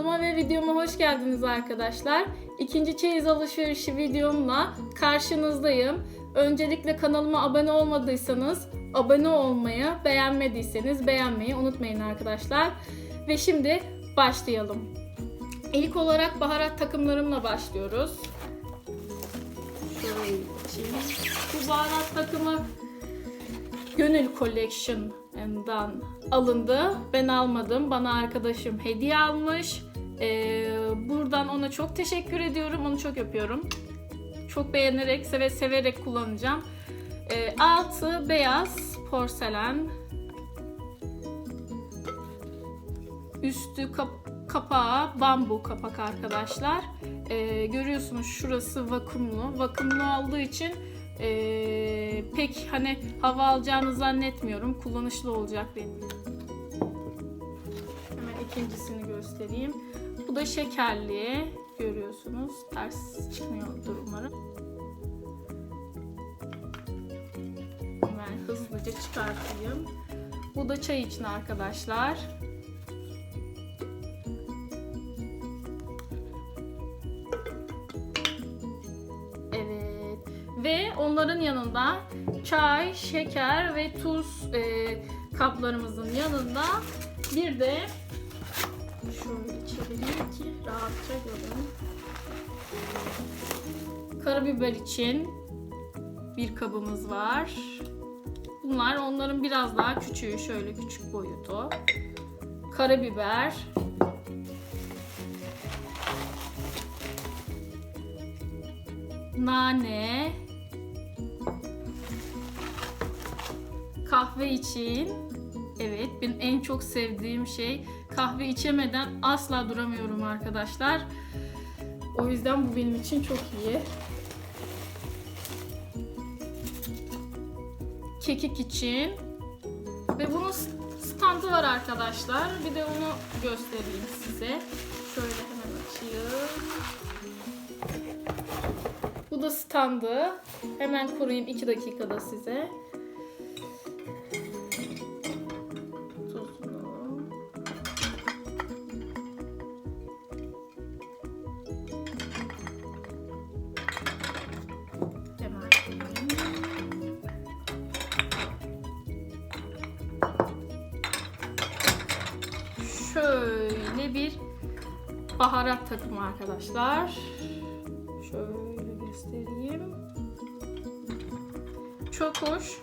Kanalıma ve videoma hoş geldiniz arkadaşlar. İkinci çeyiz alışverişi videomla karşınızdayım. Öncelikle kanalıma abone olmadıysanız abone olmayı, beğenmediyseniz beğenmeyi unutmayın arkadaşlar. Ve şimdi başlayalım. İlk olarak baharat takımlarımla başlıyoruz. Şöyle açayım. Bu baharat takımı Gönül Collection'dan alındı. Ben almadım. Bana arkadaşım hediye almış. Ee, buradan ona çok teşekkür ediyorum. Onu çok öpüyorum. Çok beğenerek, seve severek kullanacağım. Ee, altı beyaz porselen. Üstü kap- kapağı bambu kapak arkadaşlar. Ee, görüyorsunuz şurası vakumlu. Vakumlu olduğu için ee, pek hani hava alacağını zannetmiyorum. Kullanışlı olacak diye. Hemen ikincisini göstereyim. Bu da şekerli. Görüyorsunuz. Ters çıkmıyordur umarım. Hemen hızlıca çıkartayım. Bu da çay için arkadaşlar. Evet. Ve onların yanında çay, şeker ve tuz e, kaplarımızın yanında bir de şöyle çevireyim ki rahatça görün. Karabiber için bir kabımız var. Bunlar onların biraz daha küçüğü, şöyle küçük boyutu. Karabiber, nane, kahve için. Evet, benim en çok sevdiğim şey kahve içemeden asla duramıyorum arkadaşlar. O yüzden bu benim için çok iyi. Kekik için. Ve bunun standı var arkadaşlar. Bir de onu göstereyim size. Şöyle hemen açayım. Bu da standı. Hemen kurayım 2 dakikada size. Şöyle bir baharat takımı arkadaşlar. Şöyle göstereyim. Çok hoş.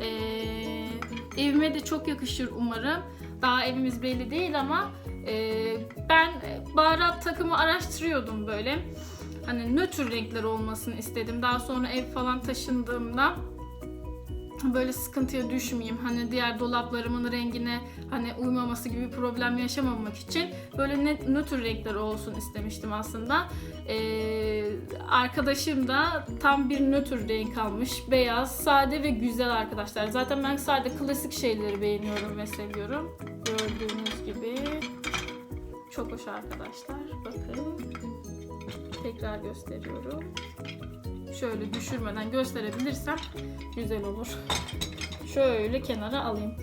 Ee, evime de çok yakışır umarım. Daha evimiz belli değil ama e, ben baharat takımı araştırıyordum böyle. Hani nötr renkler olmasını istedim. Daha sonra ev falan taşındığımda böyle sıkıntıya düşmeyeyim. Hani diğer dolaplarımın rengine hani uymaması gibi problem yaşamamak için böyle net nötr renkler olsun istemiştim aslında. Ee, arkadaşım da tam bir nötr renk almış. Beyaz, sade ve güzel arkadaşlar. Zaten ben sade klasik şeyleri beğeniyorum ve seviyorum. Gördüğünüz gibi çok hoş arkadaşlar. Bakın. Tekrar gösteriyorum şöyle düşürmeden gösterebilirsem güzel olur. Şöyle kenara alayım.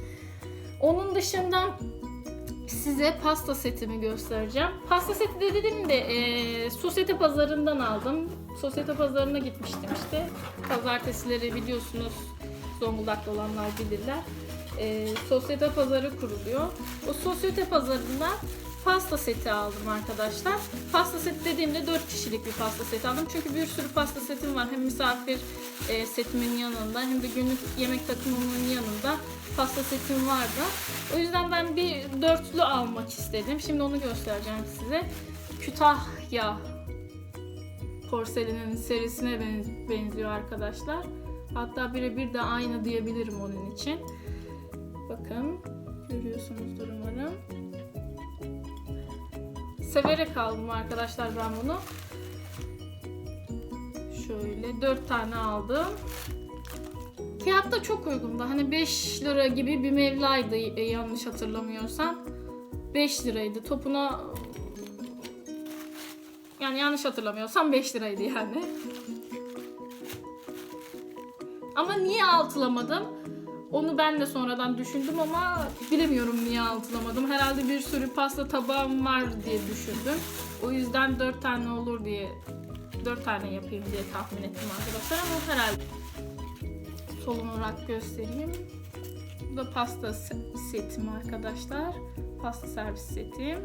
Onun dışında size pasta setimi göstereceğim. Pasta seti de dedim de e, sosyete pazarından aldım. Sosyete pazarına gitmiştim işte. Pazartesileri biliyorsunuz Zonguldak'ta olanlar bilirler. E, sosyete pazarı kuruluyor. O sosyete pazarında pasta seti aldım arkadaşlar. Pasta seti dediğimde 4 kişilik bir pasta seti aldım. Çünkü bir sürü pasta setim var. Hem misafir e, setimin yanında hem de günlük yemek takımımın yanında pasta setim vardı. O yüzden ben bir dörtlü almak istedim. Şimdi onu göstereceğim size. Kütahya porselenin serisine benz- benziyor arkadaşlar. Hatta birebir de aynı diyebilirim onun için. Bakın görüyorsunuzdur umarım. Severek aldım arkadaşlar ben bunu. Şöyle 4 tane aldım. Fiyat da çok uygundu. Hani 5 lira gibi bir mevlaydı yanlış hatırlamıyorsam. 5 liraydı. Topuna yani yanlış hatırlamıyorsam 5 liraydı yani. Ama niye altılamadım? Onu ben de sonradan düşündüm ama bilemiyorum niye altılamadım. Herhalde bir sürü pasta tabağım var diye düşündüm. O yüzden 4 tane olur diye 4 tane yapayım diye tahmin ettim arkadaşlar ama herhalde solun olarak göstereyim. Bu da pasta se- setim arkadaşlar. Pasta servis setim.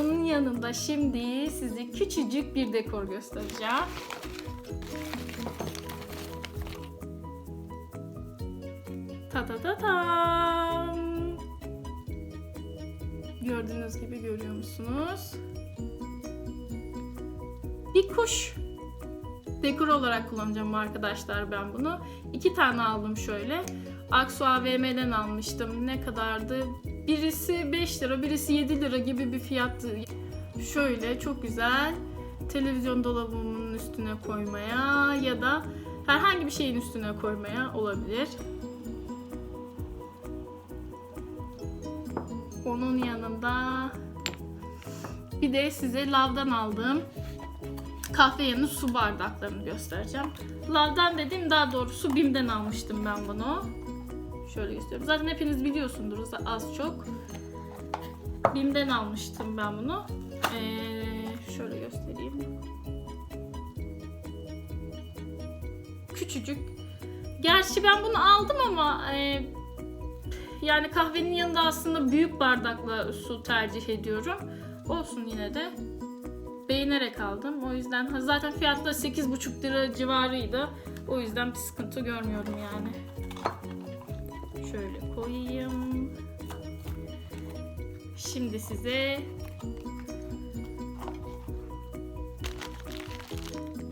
Onun yanında şimdi size küçücük bir dekor göstereceğim. Ta ta ta. Gördüğünüz gibi görüyor musunuz? Bir kuş. Dekor olarak kullanacağım arkadaşlar ben bunu. İki tane aldım şöyle. Aksu AVM'den almıştım. Ne kadardı? Birisi 5 lira, birisi 7 lira gibi bir fiyattı. Şöyle çok güzel. Televizyon dolabımın üstüne koymaya ya da herhangi bir şeyin üstüne koymaya olabilir. Onun yanında bir de size lavdan aldığım kahve yanı su bardaklarını göstereceğim. Lavdan dediğim daha doğrusu Bim'den almıştım ben bunu. Şöyle göstereyim. Zaten hepiniz biliyorsundur az çok. Bim'den almıştım ben bunu. Ee, şöyle göstereyim. Küçücük. Gerçi ben bunu aldım ama e, yani kahvenin yanında aslında büyük bardakla su tercih ediyorum. Olsun yine de. Beğenerek aldım. O yüzden zaten fiyatı da 8,5 lira civarıydı. O yüzden bir sıkıntı görmüyorum yani. Şöyle koyayım. Şimdi size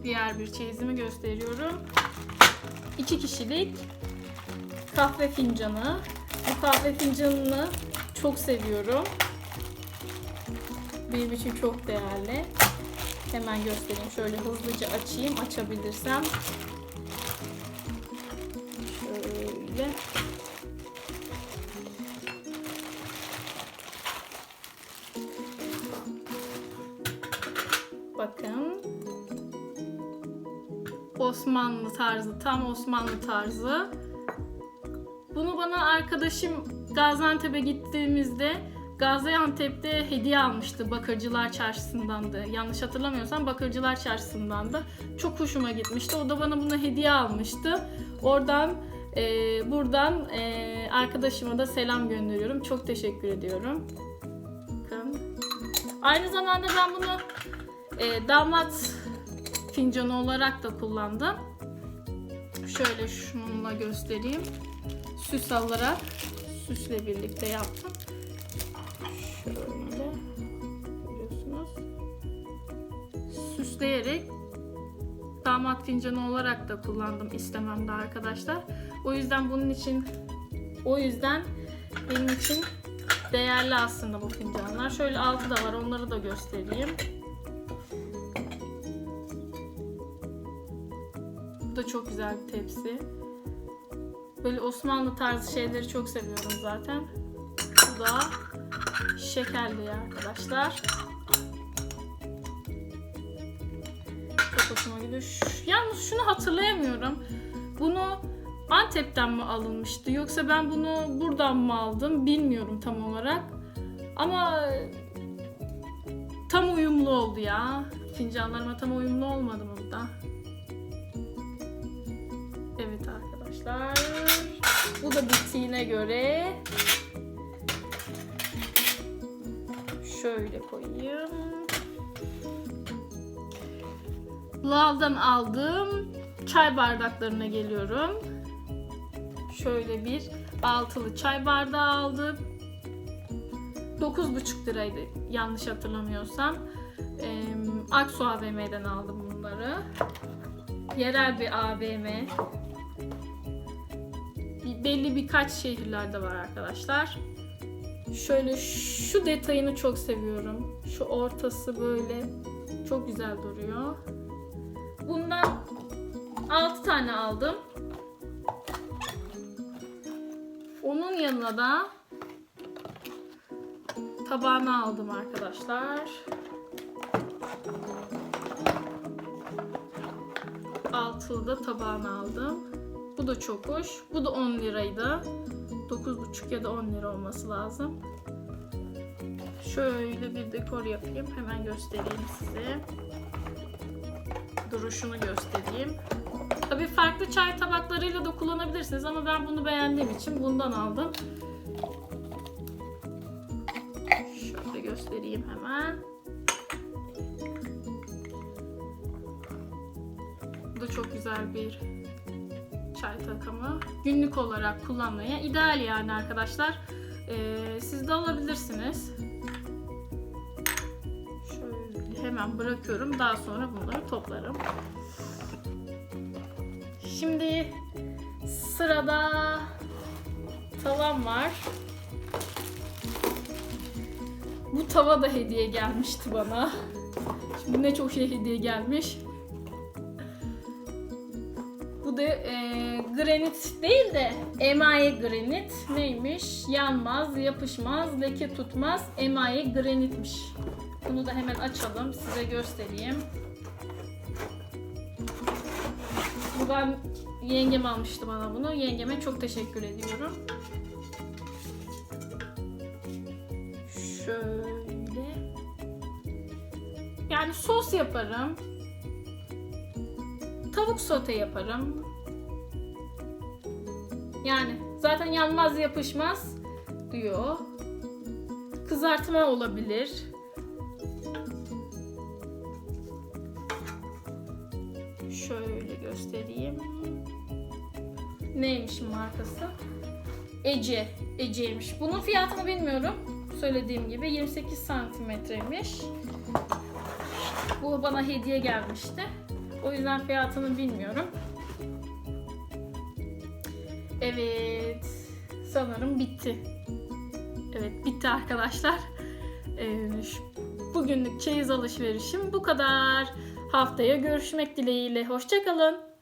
diğer bir çeyizimi gösteriyorum. İki kişilik kahve fincanı. Kahve fincanını çok seviyorum. Benim için çok değerli. Hemen göstereyim. Şöyle hızlıca açayım. Açabilirsem. Şöyle. Bakın. Osmanlı tarzı, tam Osmanlı tarzı. Bana arkadaşım Gaziantep'e gittiğimizde Gaziantep'te hediye almıştı Bakırcılar Çarşısı'ndandı. Yanlış hatırlamıyorsam Bakırcılar Çarşısı'ndandı. Çok hoşuma gitmişti. O da bana bunu hediye almıştı. Oradan e, buradan e, arkadaşıma da selam gönderiyorum. Çok teşekkür ediyorum. Bakın. Aynı zamanda ben bunu e, damat fincanı olarak da kullandım. Şöyle şununla göstereyim. Süs alarak süsle birlikte yaptım. Şöyle görüyorsunuz. Süsleyerek damat fincanı olarak da kullandım istememde arkadaşlar. O yüzden bunun için o yüzden benim için değerli aslında bu fincanlar. Şöyle altı da var onları da göstereyim. Bu da çok güzel bir tepsi. Böyle Osmanlı tarzı şeyleri çok seviyorum zaten. Bu da şekerli arkadaşlar. Çok hoşuma gidiyor. Yalnız şunu hatırlayamıyorum. Bunu Antep'ten mi alınmıştı yoksa ben bunu buradan mı aldım bilmiyorum tam olarak. Ama tam uyumlu oldu ya. Fincanlarıma tam uyumlu olmadı mı bu da? Evet arkadaşlar. Bu da bittiğine göre şöyle koyayım. Lav'dan aldığım çay bardaklarına geliyorum. Şöyle bir altılı çay bardağı aldım. 9,5 liraydı yanlış hatırlamıyorsam. Ee, Aksu AVM'den aldım bunları. Yerel bir AVM. Belli birkaç şehirlerde var arkadaşlar. Şöyle şu detayını çok seviyorum. Şu ortası böyle çok güzel duruyor. Bundan 6 tane aldım. Onun yanına da tabağını aldım arkadaşlar. Altılı da tabağını aldım. Bu da çok hoş. Bu da 10 liraydı. 9,5 ya da 10 lira olması lazım. Şöyle bir dekor yapayım. Hemen göstereyim size. Duruşunu göstereyim. Tabii farklı çay tabaklarıyla da kullanabilirsiniz ama ben bunu beğendiğim için bundan aldım. Şöyle göstereyim hemen. Bu da çok güzel bir çay takımı. Günlük olarak kullanmaya ideal yani arkadaşlar. Ee, siz de alabilirsiniz. Şöyle hemen bırakıyorum. Daha sonra bunları toplarım. Şimdi sırada tavam var. Bu tava da hediye gelmişti bana. Şimdi ne çok şey hediye gelmiş. Bu da e, granit değil de emaye granit. Neymiş? Yanmaz, yapışmaz, leke tutmaz. Emaye granitmiş. Bunu da hemen açalım. Size göstereyim. Bu ben yengem almıştı bana bunu. Yengeme çok teşekkür ediyorum. Şöyle. Yani sos yaparım. Tavuk sote yaparım. Yani zaten yanmaz yapışmaz diyor. Kızartma olabilir. Şöyle göstereyim. Neymiş markası? Ece. Ece'ymiş. Bunun fiyatını bilmiyorum. Söylediğim gibi 28 santimetreymiş. Bu bana hediye gelmişti. O yüzden fiyatını bilmiyorum. Evet. Sanırım bitti. Evet bitti arkadaşlar. Ee, bugünlük çeyiz alışverişim bu kadar. Haftaya görüşmek dileğiyle. Hoşçakalın.